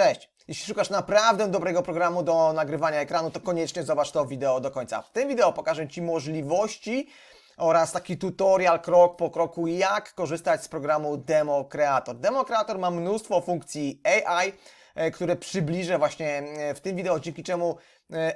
Cześć! Jeśli szukasz naprawdę dobrego programu do nagrywania ekranu, to koniecznie zobacz to wideo do końca. W tym wideo pokażę Ci możliwości oraz taki tutorial krok po kroku, jak korzystać z programu Demo Creator. Demo Creator ma mnóstwo funkcji AI, e, które przybliżę właśnie e, w tym wideo, dzięki czemu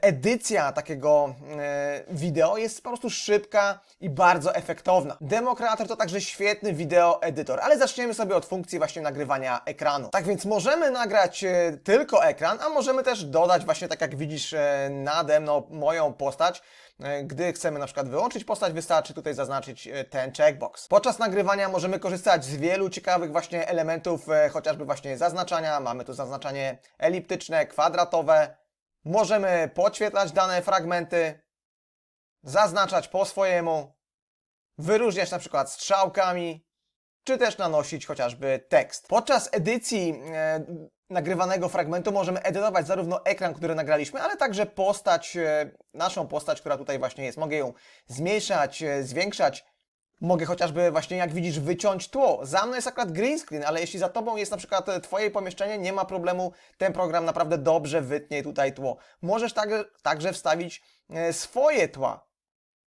edycja takiego e, wideo jest po prostu szybka i bardzo efektowna. Demo Creator to także świetny wideo edytor, ale zaczniemy sobie od funkcji właśnie nagrywania ekranu. Tak więc możemy nagrać e, tylko ekran, a możemy też dodać właśnie tak jak widzisz e, nade mną moją postać, E, Gdy chcemy na przykład wyłączyć postać, wystarczy tutaj zaznaczyć e, ten checkbox. Podczas nagrywania możemy korzystać z wielu ciekawych właśnie elementów, e, chociażby właśnie zaznaczania. Mamy tu zaznaczanie eliptyczne, kwadratowe. Możemy podświetlać dane fragmenty, zaznaczać po swojemu, wyróżniać na przykład strzałkami, czy też nanosić chociażby tekst. Podczas edycji e, nagrywanego fragmentu możemy edytować zarówno ekran, który nagraliśmy, ale także postać, e, naszą postać, która tutaj właśnie jest. Mogę ją zmniejszać, e, zwiększać. Mogę chociażby właśnie, jak widzisz, wyciąć tło. Za mną jest akurat green screen, ale jeśli za tobą jest na przykład e, twoje pomieszczenie, nie ma problemu, ten program naprawdę dobrze wytnie tutaj tło. Możesz także, także wstawić e, swoje tła.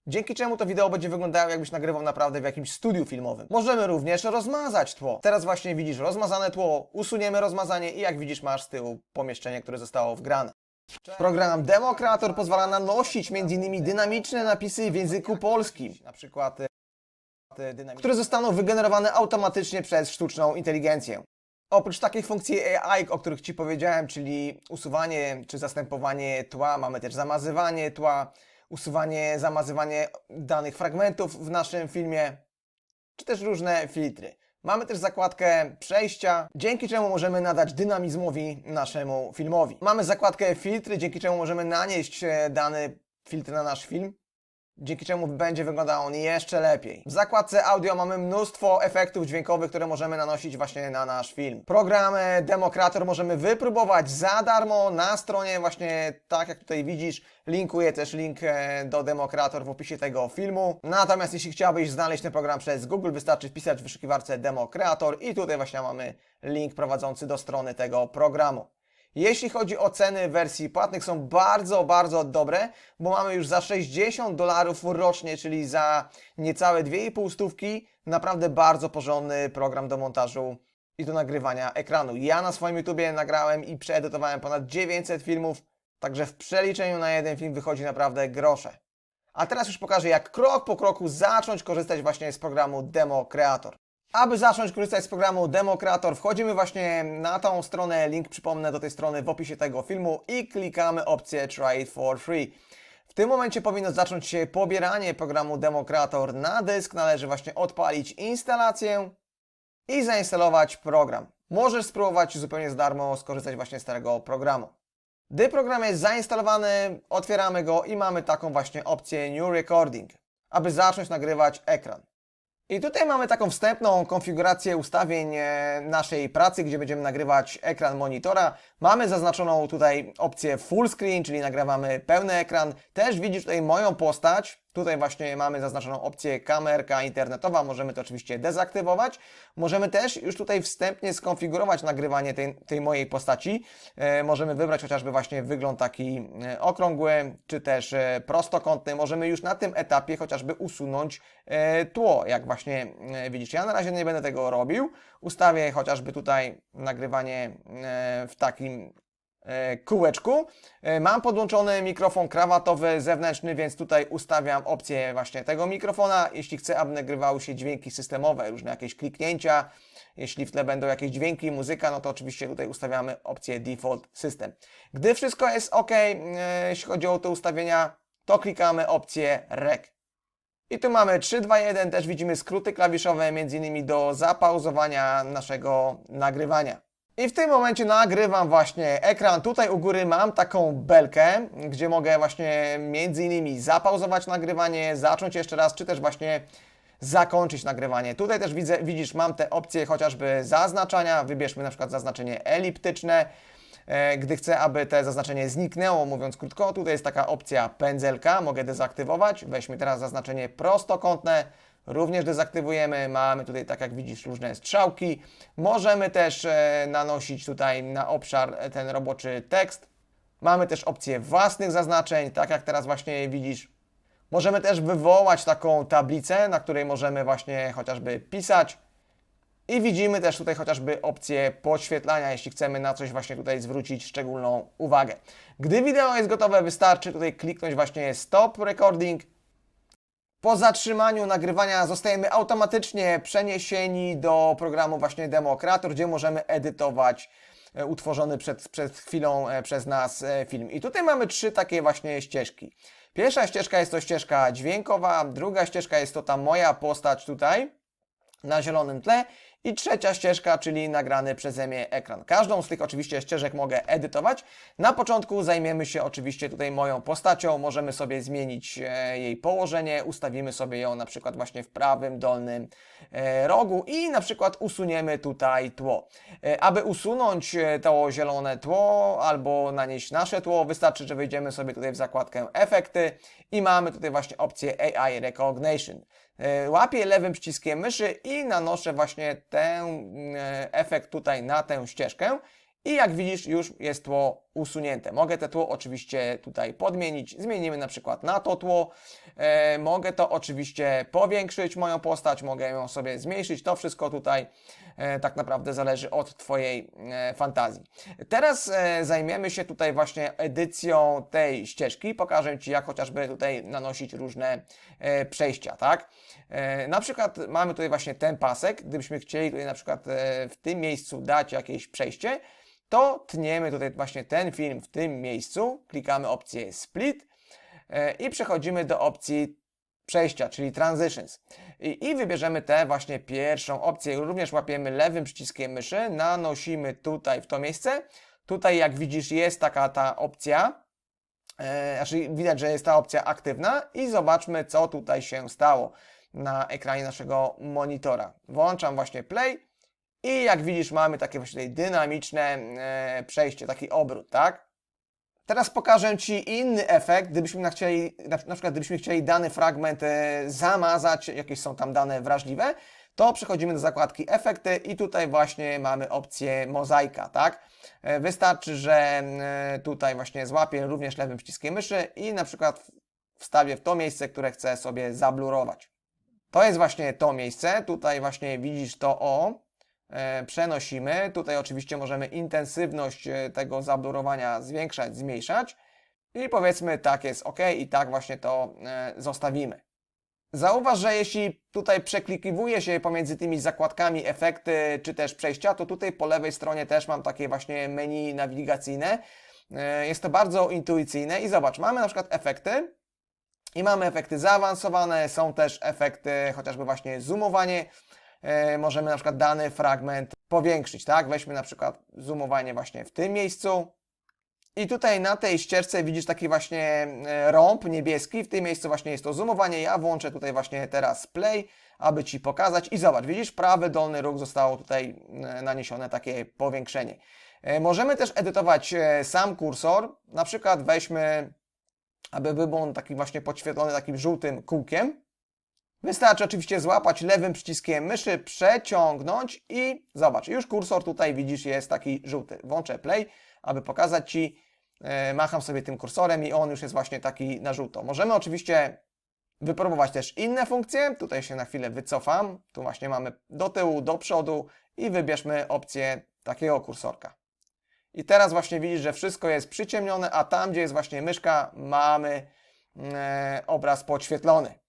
Dzięki czemu to wideo będzie wyglądało jakbyś nagrywał naprawdę w jakimś studiu filmowym. Możemy również rozmazać tło. Teraz właśnie widzisz rozmazane tło, usuniemy rozmazanie i jak widzisz masz z tyłu pomieszczenie, które zostało wgrane. Program Demo Creator pozwala nanosić m.in. dynamiczne napisy w języku polskim, na przykład e, które zostaną wygenerowane automatycznie przez sztuczną inteligencję. Oprócz takich funkcji AI, o których Ci powiedziałem, czyli usuwanie czy zastępowanie tła, mamy też zamazywanie tła, usuwanie, zamazywanie danych fragmentów w naszym filmie, czy też różne filtry. Mamy też zakładkę przejścia, dzięki czemu możemy nadać dynamizmowi naszemu filmowi. Mamy zakładkę filtry, dzięki czemu możemy nanieść e, dany filtr na nasz film, dzięki czemu będzie wyglądał on jeszcze lepiej. W zakładce audio mamy mnóstwo efektów dźwiękowych, które możemy nanosić właśnie na nasz film. Program e, Demo Creator możemy wypróbować za darmo na stronie właśnie tak jak tutaj widzisz. Linkuję też link e, do Demo Creator w opisie tego filmu. Natomiast jeśli chciałbyś znaleźć ten program przez Google, wystarczy wpisać w wyszukiwarce Demo Creator i tutaj właśnie mamy link prowadzący do strony tego programu. Jeśli chodzi o ceny wersji płatnych, są bardzo, bardzo dobre, bo mamy już za 60 dolarów rocznie, czyli za niecałe 2,5 stówki, naprawdę bardzo porządny program do montażu i do nagrywania ekranu. Ja na swoim YouTubie nagrałem i przeedytowałem ponad 900 filmów, także w przeliczeniu na jeden film wychodzi naprawdę grosze. A teraz już pokażę, jak krok po kroku zacząć korzystać właśnie z programu Demo Creator. Aby zacząć korzystać z programu Demo Creator, wchodzimy właśnie na tą stronę, link przypomnę do tej strony w opisie tego filmu i klikamy opcję Try it for free. W tym momencie powinno zacząć się pobieranie programu Demo Creator na dysk. Należy właśnie odpalić instalację i zainstalować program. Możesz spróbować zupełnie za darmo skorzystać właśnie z tego programu. Gdy program jest zainstalowany, otwieramy go i mamy taką właśnie opcję New Recording, aby zacząć nagrywać ekran. I tutaj mamy taką wstępną konfigurację ustawień e, naszej pracy, gdzie będziemy nagrywać ekran monitora. Mamy zaznaczoną tutaj opcję full screen, czyli nagrywamy pełny ekran. Też widzisz tutaj moją postać. Tutaj właśnie mamy zaznaczoną opcję kamerka internetowa. Możemy to oczywiście dezaktywować. Możemy też już tutaj wstępnie skonfigurować nagrywanie tej, tej mojej postaci. E, możemy wybrać chociażby właśnie wygląd taki e, okrągły, czy też e, prostokątny. Możemy już na tym etapie chociażby usunąć e, tło, jak właśnie e, widzicie. Ja na razie nie będę tego robił. Ustawię chociażby tutaj nagrywanie e, w takim kółeczku. E, Mam podłączony mikrofon krawatowy zewnętrzny, więc tutaj ustawiam opcję właśnie tego mikrofona. Jeśli chcę, aby nagrywały się dźwięki systemowe, różne jakieś kliknięcia, jeśli w tle będą jakieś dźwięki, muzyka, no to oczywiście tutaj ustawiamy opcję Default System. Gdy wszystko jest ok, e, jeśli chodzi o te ustawienia, to klikamy opcję Rec. I tu mamy 3, 2, 1, też widzimy skróty klawiszowe, między innymi do zapauzowania naszego nagrywania. I w tym momencie nagrywam właśnie ekran. Tutaj u góry mam taką belkę, gdzie mogę właśnie między innymi zapauzować nagrywanie, zacząć jeszcze raz, czy też właśnie zakończyć nagrywanie. Tutaj też widzę, widzisz, mam te opcje chociażby zaznaczania. Wybierzmy na przykład zaznaczenie eliptyczne. E, Gdy chcę, aby te zaznaczenie zniknęło, mówiąc krótko, tutaj jest taka opcja pędzelka, mogę dezaktywować. Weźmy teraz zaznaczenie prostokątne, również dezaktywujemy. Mamy tutaj, tak jak widzisz, różne strzałki. Możemy też e, nanosić tutaj na obszar e, ten roboczy tekst. Mamy też opcję własnych zaznaczeń, tak jak teraz właśnie widzisz. Możemy też wywołać taką tablicę, na której możemy właśnie chociażby pisać. I widzimy też tutaj chociażby opcję podświetlania, jeśli chcemy na coś właśnie tutaj zwrócić szczególną uwagę. Gdy wideo jest gotowe, wystarczy tutaj kliknąć właśnie Stop Recording. Po zatrzymaniu nagrywania zostajemy automatycznie przeniesieni do programu właśnie Demo Creator, gdzie możemy edytować e, utworzony przed, przed chwilą e, przez nas e, film. I tutaj mamy trzy takie właśnie ścieżki. Pierwsza ścieżka jest to ścieżka dźwiękowa, druga ścieżka jest to ta moja postać tutaj na zielonym tle i trzecia ścieżka, czyli nagrany przeze mnie ekran. Każdą z tych oczywiście ścieżek mogę edytować. Na początku zajmiemy się oczywiście tutaj moją postacią, możemy sobie zmienić e, jej położenie, ustawimy sobie ją na przykład właśnie w prawym dolnym e, rogu i na przykład usuniemy tutaj tło. E, aby usunąć to zielone tło albo nanieść nasze tło, wystarczy, że wejdziemy sobie tutaj w zakładkę efekty i mamy tutaj właśnie opcję AI Recognition. E, Łapię lewym przyciskiem myszy i nanoszę właśnie ten e, efekt tutaj na tę ścieżkę. I jak widzisz, już jest tło usunięte. Mogę te tło oczywiście tutaj podmienić. Zmienimy na przykład na to tło. E, mogę to oczywiście powiększyć, moją postać, mogę ją sobie zmniejszyć. To wszystko tutaj e, tak naprawdę zależy od Twojej e, fantazji. Teraz e, zajmiemy się tutaj właśnie edycją tej ścieżki. Pokażę Ci, jak chociażby tutaj nanosić różne e, przejścia, tak? E, na przykład mamy tutaj właśnie ten pasek. Gdybyśmy chcieli tutaj na przykład e, w tym miejscu dać jakieś przejście, to tniemy tutaj właśnie ten film w tym miejscu, klikamy opcję Split e, i przechodzimy do opcji przejścia, czyli Transitions. I, I wybierzemy tę właśnie pierwszą opcję. Również łapiemy lewym przyciskiem myszy, nanosimy tutaj w to miejsce. Tutaj jak widzisz jest taka ta opcja, e, znaczy widać, że jest ta opcja aktywna i zobaczmy co tutaj się stało na ekranie naszego monitora. Włączam właśnie play i jak widzisz, mamy takie właśnie dynamiczne e, przejście, taki obrót, tak? Teraz pokażę Ci inny efekt, gdybyśmy chcieli, na, przykład gdybyśmy chcieli dany fragment e, zamazać, jakieś są tam dane wrażliwe, to przechodzimy do zakładki efekty i tutaj właśnie mamy opcję mozaika, tak? E, wystarczy, że tutaj właśnie złapię również lewym przyciskiem myszy i na przykład wstawię w to miejsce, które chcę sobie zablurować. To jest właśnie to miejsce, tutaj właśnie widzisz to o, przenosimy. Tutaj oczywiście możemy intensywność e, tego zablurowania zwiększać, zmniejszać. I powiedzmy tak jest ok i tak właśnie to e, zostawimy. Zauważ, że jeśli tutaj przeklikiwuje się pomiędzy tymi zakładkami efekty czy też przejścia, to tutaj po lewej stronie też mam takie właśnie menu nawigacyjne. E, Jest to bardzo intuicyjne i zobacz, mamy na przykład efekty i mamy efekty zaawansowane, są też efekty chociażby właśnie zoomowanie. E, możemy na przykład dany fragment powiększyć, tak? Weźmy na przykład zoomowanie właśnie w tym miejscu. I tutaj na tej ścieżce widzisz taki właśnie e, rąb niebieski. W tym miejscu właśnie jest to zoomowanie. Ja włączę tutaj właśnie teraz play, aby Ci pokazać. I zobacz, widzisz, prawy dolny róg zostało tutaj e, naniesione takie powiększenie. Możemy też edytować sam kursor. Na przykład weźmy, aby był on taki właśnie podświetlony takim żółtym kółkiem. Wystarczy oczywiście złapać lewym przyciskiem myszy, przeciągnąć i zobacz, już kursor tutaj widzisz jest taki żółty. Włączę play, aby pokazać Ci, e, macham sobie tym kursorem i on już jest właśnie taki na żółto. Możemy oczywiście wypróbować też inne funkcje. Tutaj się na chwilę wycofam. Tu właśnie mamy do tyłu, do przodu i wybierzmy opcję takiego kursorka. I teraz właśnie widzisz, że wszystko jest przyciemnione, a tam, gdzie jest właśnie myszka, mamy e, obraz podświetlony.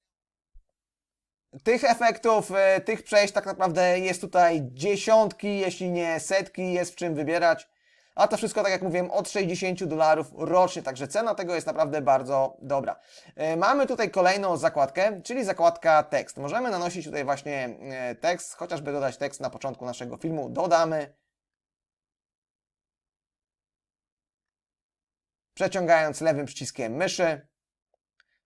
Tych efektów, e, tych przejść tak naprawdę jest tutaj dziesiątki, jeśli nie setki, jest w czym wybierać. A to wszystko, tak jak mówiłem, od 60 dolarów rocznie, także cena tego jest naprawdę bardzo dobra. E, Mamy tutaj kolejną zakładkę, czyli zakładka tekst. Możemy nanosić tutaj właśnie e, tekst, chociażby dodać tekst na początku naszego filmu. Dodamy. Przeciągając lewym przyciskiem myszy.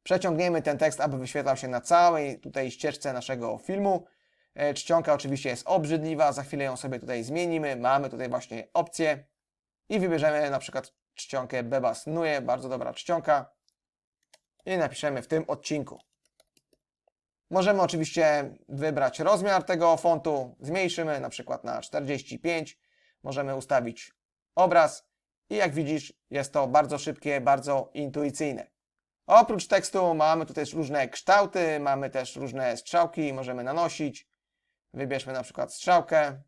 Przeciągniemy ten tekst, aby wyświetlał się na całej tutaj ścieżce naszego filmu. E, Czcionka oczywiście jest obrzydliwa, za chwilę ją sobie tutaj zmienimy. Mamy tutaj właśnie opcję i wybierzemy na przykład czcionkę Beba snuje, bardzo dobra czcionka i napiszemy w tym odcinku. Możemy oczywiście wybrać rozmiar tego fontu, zmniejszymy na przykład na 45, możemy ustawić obraz i jak widzisz jest to bardzo szybkie, bardzo intuicyjne. Oprócz tekstu mamy tutaj różne kształty, mamy też różne strzałki, możemy nanosić. Wybierzmy na przykład strzałkę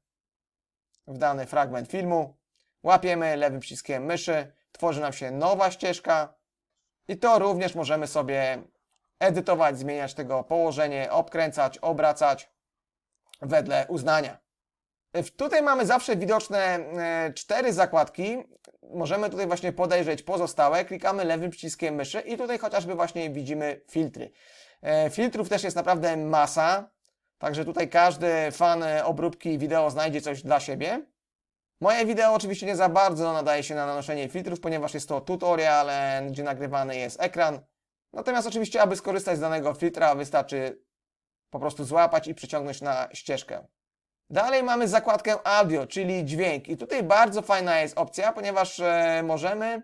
w dany fragment filmu, łapiemy lewym przyciskiem myszy, tworzy nam się nowa ścieżka i to również możemy sobie edytować, zmieniać tego położenie, obkręcać, obracać wedle uznania. Tutaj mamy zawsze widoczne e, cztery zakładki. Możemy tutaj właśnie podejrzeć pozostałe. Klikamy lewym przyciskiem myszy i tutaj chociażby właśnie widzimy filtry. E, Filtrów też jest naprawdę masa, także tutaj każdy fan e, obróbki wideo znajdzie coś dla siebie. Moje wideo oczywiście nie za bardzo nadaje się na nanoszenie filtrów, ponieważ jest to tutorial, gdzie nagrywany jest ekran. Natomiast oczywiście, aby skorzystać z danego filtra, wystarczy po prostu złapać i przyciągnąć na ścieżkę. Dalej mamy zakładkę audio, czyli dźwięk. I tutaj bardzo fajna jest opcja, ponieważ e, możemy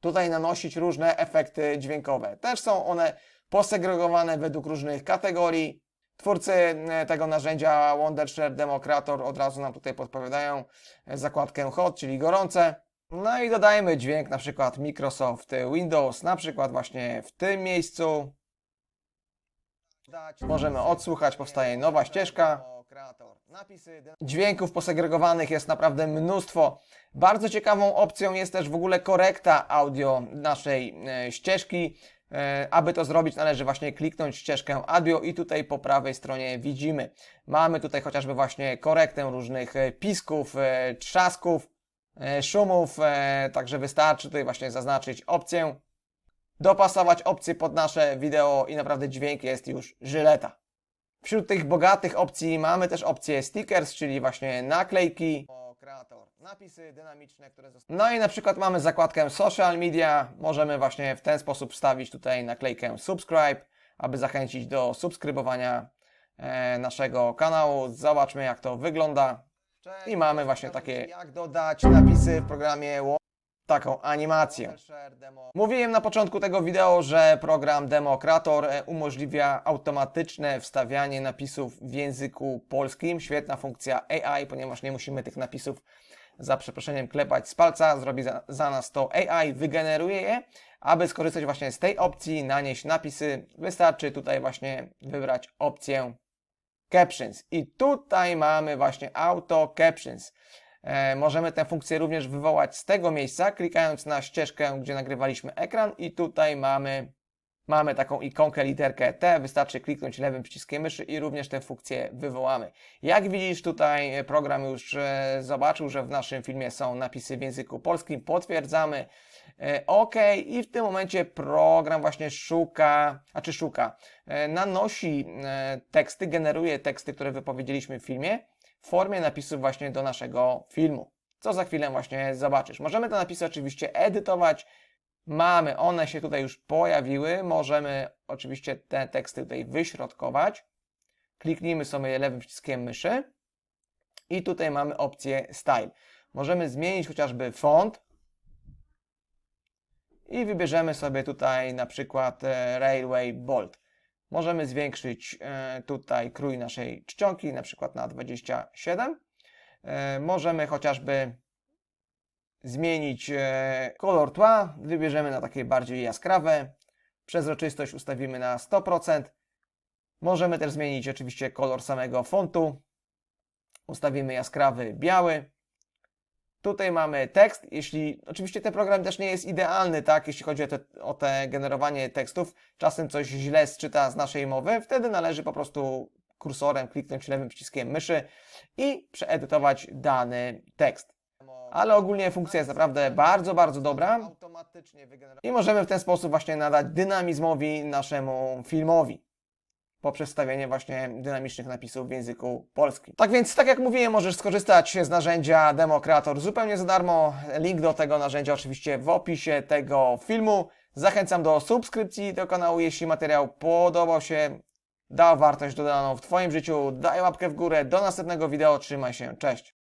tutaj nanosić różne efekty dźwiękowe. Też są one posegregowane według różnych kategorii. Twórcy e, tego narzędzia Wondershare Democrator od razu nam tutaj podpowiadają e, zakładkę hot, czyli gorące. No i dodajmy dźwięk na przykład Microsoft Windows, na przykład właśnie w tym miejscu. Możemy odsłuchać, powstaje nowa ścieżka. Dźwięków posegregowanych jest naprawdę mnóstwo. Bardzo ciekawą opcją jest też w ogóle korekta audio naszej e, ścieżki. E, aby to zrobić, należy właśnie kliknąć ścieżkę audio i tutaj po prawej stronie widzimy. Mamy tutaj chociażby właśnie korektę różnych e, pisków, trzasków, szumów, także wystarczy tutaj właśnie zaznaczyć opcję, dopasować opcję pod nasze wideo i naprawdę dźwięk jest już żyleta. Wśród tych bogatych opcji mamy też opcję stickers, czyli właśnie naklejki. Kreator, napisy dynamiczne, które No i na przykład mamy zakładkę social media. Możemy właśnie w ten sposób wstawić tutaj naklejkę subscribe, aby zachęcić do subskrybowania e, naszego kanału. Zobaczmy jak to wygląda. I mamy właśnie takie jak dodać napisy w programie taką animację. Mówiłem na początku tego wideo, że program Demokrator e, umożliwia automatyczne wstawianie napisów w języku polskim. Świetna funkcja AI, ponieważ nie musimy tych napisów za przeproszeniem klepać z palca, zrobi za, za nas to AI, wygeneruje je. Aby skorzystać właśnie z tej opcji, nanieść napisy, wystarczy tutaj właśnie wybrać opcję Captions. I tutaj mamy właśnie Auto Captions. E, możemy tę funkcję również wywołać z tego miejsca, klikając na ścieżkę, gdzie nagrywaliśmy ekran i tutaj mamy, mamy taką ikonkę, literkę T. Wystarczy kliknąć lewym przyciskiem myszy i również tę funkcję wywołamy. Jak widzisz tutaj program już e, zobaczył, że w naszym filmie są napisy w języku polskim. Potwierdzamy e, OK i w tym momencie program właśnie szuka, a czy szuka, nanosi teksty, generuje teksty, które wypowiedzieliśmy w filmie w formie napisów właśnie do naszego filmu. Co za chwilę właśnie zobaczysz. Możemy te napisy oczywiście edytować. Mamy, one się tutaj już pojawiły. Możemy oczywiście te teksty tutaj wyśrodkować. Kliknijmy sobie lewym przyciskiem myszy. I tutaj mamy opcję Style. Możemy zmienić chociażby font. I wybierzemy sobie tutaj na przykład e, Railway Bold. Możemy zwiększyć e, tutaj krój naszej czcionki, na przykład na 27. E, Możemy chociażby zmienić e, kolor tła. Wybierzemy na takie bardziej jaskrawe. Przezroczystość ustawimy na 100%. Możemy też zmienić oczywiście kolor samego fontu. Ustawimy jaskrawy biały. Tutaj mamy tekst, jeśli, oczywiście ten program też nie jest idealny, tak, jeśli chodzi o te, o te generowanie tekstów, czasem coś źle sczyta z naszej mowy, wtedy należy po prostu kursorem kliknąć lewym przyciskiem myszy i przeedytować dany tekst. Ale ogólnie funkcja jest naprawdę bardzo, bardzo dobra. I możemy w ten sposób właśnie nadać dynamizmowi naszemu filmowi poprzez stawianie właśnie dynamicznych napisów w języku polskim. Tak więc, tak jak mówiłem, możesz skorzystać z narzędzia Demokrator zupełnie za darmo. Link do tego narzędzia oczywiście w opisie tego filmu. Zachęcam do subskrypcji do kanału, jeśli materiał podobał się, dał wartość dodaną w Twoim życiu. Daj łapkę w górę. Do następnego wideo. Trzymaj się. Cześć.